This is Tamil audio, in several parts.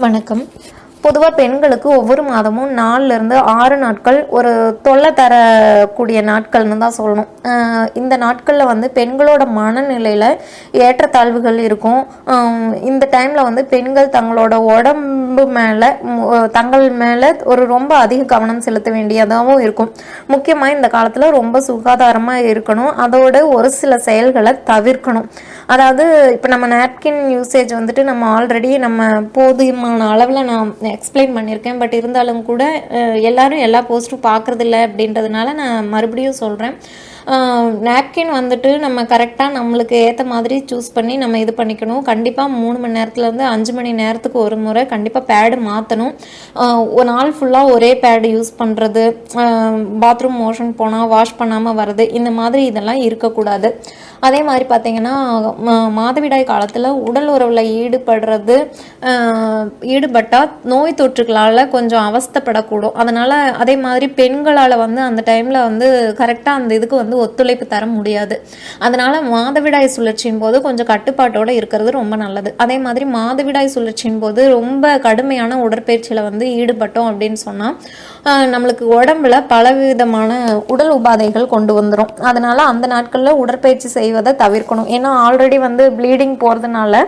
வணக்கம். பொதுவாக பெண்களுக்கு ஒவ்வொரு மாதமும் நாலுலேருந்து ஆறு நாட்கள் ஒரு தொல்லை தரக்கூடிய நாட்கள்னு தான் சொல்லணும். இந்த நாட்களில் வந்து பெண்களோட மனநிலையில் ஏற்றத்தாழ்வுகள் இருக்கும். இந்த டைமில் வந்து பெண்கள் தங்களோட உடம்பு மேலே தங்கள் மேலே ஒரு ரொம்ப அதிக கவனம் செலுத்த வேண்டியதாகவும் இருக்கும். முக்கியமாக இந்த காலத்தில் ரொம்ப சுகாதாரமாக இருக்கணும். அதோட ஒரு சில செயல்களை தவிர்க்கணும். அதாவது இப்போ நம்ம நாப்கின் யூசேஜ் வந்துட்டு நம்ம ஆல்ரெடி நம்ம போதுமான அளவில் நான் எக்ஸ்பிளைன் பண்ணியிருக்கேன். பட் இருந்தாலும் கூட எல்லாரும் எல்லா போஸ்ட்டும் பார்க்குறதில்ல அப்படின்றதுனால நான் மறுபடியும் சொல்கிறேன் நாப்கின் வந்துட்டு நம்ம கரெக்டாக நம்மளுக்கு ஏற்ற மாதிரி சூஸ் பண்ணி நம்ம இது பண்ணிக்கணும். கண்டிப்பாக மூணு மணி நேரத்துலேருந்து அஞ்சு மணி நேரத்துக்கு ஒரு முறை கண்டிப்பாக பேடு மாற்றணும் ஒரு நாள் ஃபுல்லாக ஒரே பேடு யூஸ் பண்ணுறது பாத்ரூம் மோஷன் போனால் வாஷ் பண்ணாமல் வர்றது இந்த மாதிரி இதெல்லாம் இருக்கக்கூடாது. அதே மாதிரி பார்த்தீங்கன்னா மாதவிடாய் காலத்தில் உடல் உறவில் ஈடுபடுறது ஈடுபட்டால் நோய் தொற்றுகளால் கொஞ்சம் அவஸ்தைப்படக்கூடும். அதனால் அதே மாதிரி பெண்களால் வந்து அந்த டைமில் வந்து கரெக்டாக அந்த இதுக்கு வந்து ஒத்துழைப்பு தர முடியாது. அதனால் மாதவிடாய் சுழற்சியின் போது கொஞ்சம் கட்டுப்பாட்டோடு இருக்கிறது ரொம்ப நல்லது. அதே மாதிரி மாதவிடாய் சுழற்சியின் போது ரொம்ப கடுமையான உடற்பயிற்சியில் வந்து ஈடுபட்டோம் அப்படின்னு சொன்னால் நம்மளுக்கு உடம்புல பலவிதமான உடல் உபாதைகள் கொண்டு வந்துடும் அதனால் அந்த நாட்களில் உடற்பயிற்சி செய்வதை தவிர்க்கணும். ஏன்னா ஆல்ரெடி வந்து ப்ளீடிங் போகிறதுனால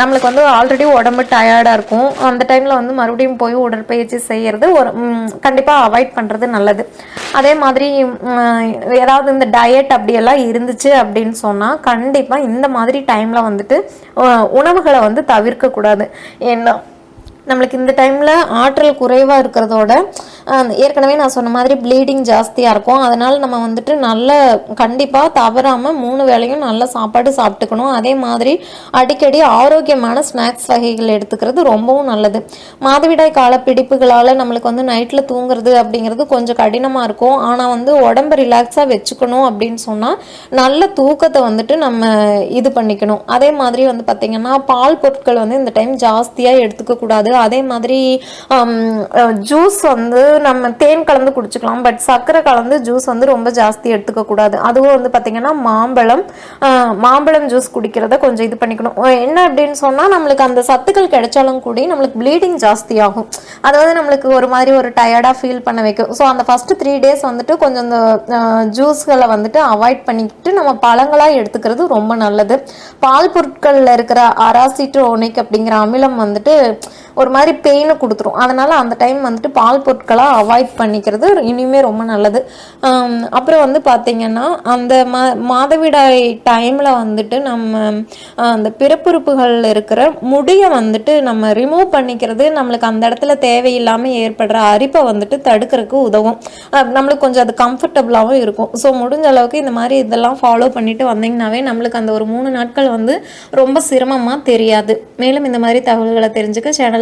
நம்மளுக்கு வந்து ஆல்ரெடி உடம்பு டயர்டாக இருக்கும். அந்த டைமில் வந்து மறுபடியும் போய் உடற்பயிற்சி செய்கிறது ஒரு கண்டிப்பாக அவாய்ட் பண்ணுறது நல்லது. அதே மாதிரி ஏதாவது இந்த டயட் அப்படியெல்லாம் இருந்துச்சு அப்படின்னு சொன்னால் கண்டிப்பாக இந்த மாதிரி டைமில் வந்துட்டு உணவுகளை வந்து தவிர்க்கக்கூடாது. ஏன்னா நம்மளுக்கு இந்த டைமில் ஆற்றல் குறைவாக இருக்கிறதோட ஏற்கனவே நான் சொன்ன மாதிரி ப்ளீடிங் ஜாஸ்தியாக இருக்கும். அதனால் நம்ம வந்துட்டு நல்ல கண்டிப்பாக தவறாமல் மூணு வேளையும் நல்ல சாப்பாடு சாப்பிட்டுக்கணும். அதே மாதிரி அடிக்கடி ஆரோக்கியமான ஸ்நாக்ஸ் வகைகள் எடுத்துக்கிறது ரொம்பவும் நல்லது. மாதவிடாய் கால பிடிப்புகளால் நம்மளுக்கு வந்து நைட்டில் தூங்குறது அப்படிங்கிறது கொஞ்சம் கடினமாக இருக்கும். ஆனால் வந்து உடம்பை ரிலாக்ஸாக வச்சுக்கணும் அப்படின்னு சொன்னால் நல்ல தூக்கத்தை வந்துட்டு நம்ம இது பண்ணிக்கணும். அதே மாதிரி வந்து பார்த்திங்கன்னா பால் பொருட்கள் வந்து இந்த டைம் ஜாஸ்தியாக எடுத்துக்கக்கூடாது அதே மாதிரி ஜூஸ் வந்து நம்ம தேன் கலந்து குடிச்சுக்கலாம். பட் சர்க்கரை கலந்து ஜூஸ் வந்து ரொம்ப ஜாஸ்தி எடுத்துக்க கூடாது. அதுவும் வந்து பார்த்திங்கன்னா மாம்பழம் மாம்பழம் ஜூஸ் குடிக்கிறத கொஞ்சம் இது பண்ணிக்கணும். என்ன அப்படின்னு சொன்னால் நம்மளுக்கு அந்த சத்துக்கள் கிடைச்சாலும் கூட நம்மளுக்கு ப்ளீடிங் ஜாஸ்தி ஆகும் அதாவது நம்மளுக்கு ஒரு மாதிரி ஒரு டயர்டாக ஃபீல் பண்ண வைக்கும். ஸோ அந்த ஃபஸ்ட்டு த்ரீ டேஸ் வந்துட்டு கொஞ்சம் இந்த ஜூஸ்களை வந்துட்டு அவாய்ட் பண்ணிக்கிட்டு நம்ம பழங்களாக எடுத்துக்கிறது ரொம்ப நல்லது. பால் பொருட்களில் இருக்கிற அராசிட்ரோனிக் அப்படிங்கிற அமிலம் வந்துட்டு ஒரு மாதிரி பெயினை கொடுத்துரும். அதனால் அந்த டைம் வந்துட்டு பால் பொருட்களாக அவாய்ட் பண்ணிக்கிறது இனிமே ரொம்ப நல்லது. அப்புறம் வந்து பார்த்திங்கன்னா அந்த மா மாதவிடாய் டைமில் வந்துட்டு நம்ம அந்த பிறப்புறுப்புகளில் இருக்கிற முடியை வந்துட்டு நம்ம ரிமூவ் பண்ணிக்கிறது நம்மளுக்கு அந்த இடத்துல தேவையில்லாமல் ஏற்படுற அரிப்பை வந்துட்டு தடுக்கிறதுக்கு உதவும். நம்மளுக்கு கொஞ்சம் அது கம்ஃபர்டபுளாகவும் இருக்கும். ஸோ முடிஞ்ச அளவுக்கு இந்த மாதிரி இதெல்லாம் ஃபாலோ பண்ணிட்டு வந்தீங்கன்னாவே நம்மளுக்கு அந்த ஒரு மூணு நாட்கள் வந்து ரொம்ப சிரமமாக தெரியாது. மேலும் இந்த மாதிரி தகவல்களை தெரிஞ்சுக்க சேனல்